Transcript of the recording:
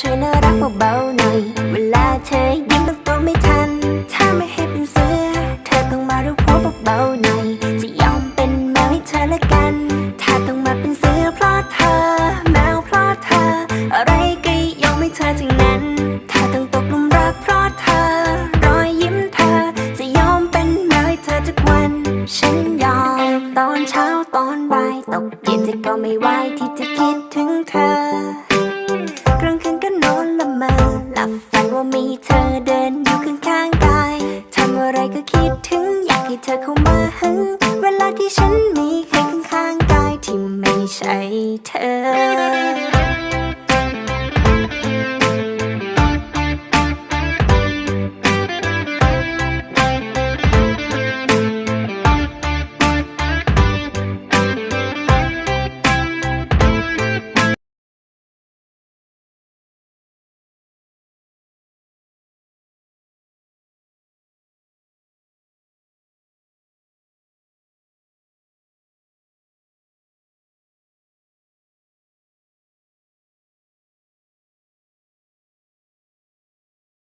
ช่วยน่ารักเบาๆหน่อย เวลาเธอยิ้มตั้งตัวไม่ทัน ถ้าไม่ให้เป็นเสือ เธอต้องมาดูหัวเบาๆหน่อย จะยอมเป็นแมวให้เธอละกัน ถ้าต้องมาเป็นเสือเพราะเธอ แมวเพราะเธอ อะไรก็ยอมให้เธอทั้งนั้น ถ้าต้องตกหลุมรักเพราะเธอ รอยยิ้มเธอ จะยอมเป็นแมวให้เธอทุกวัน ฉันยอมตอนเช้าตอนบ่ายตกเย็นจะก็ไม่ไหวที่จะคิดถึงเธอ อเดินอยู่ข้างๆกายทำอะไรก็คิดถึงอยากให้เธอเข้ามาหึงเวลาที่ฉันมีใครข้างๆกายที่ไม่ใช่เธอ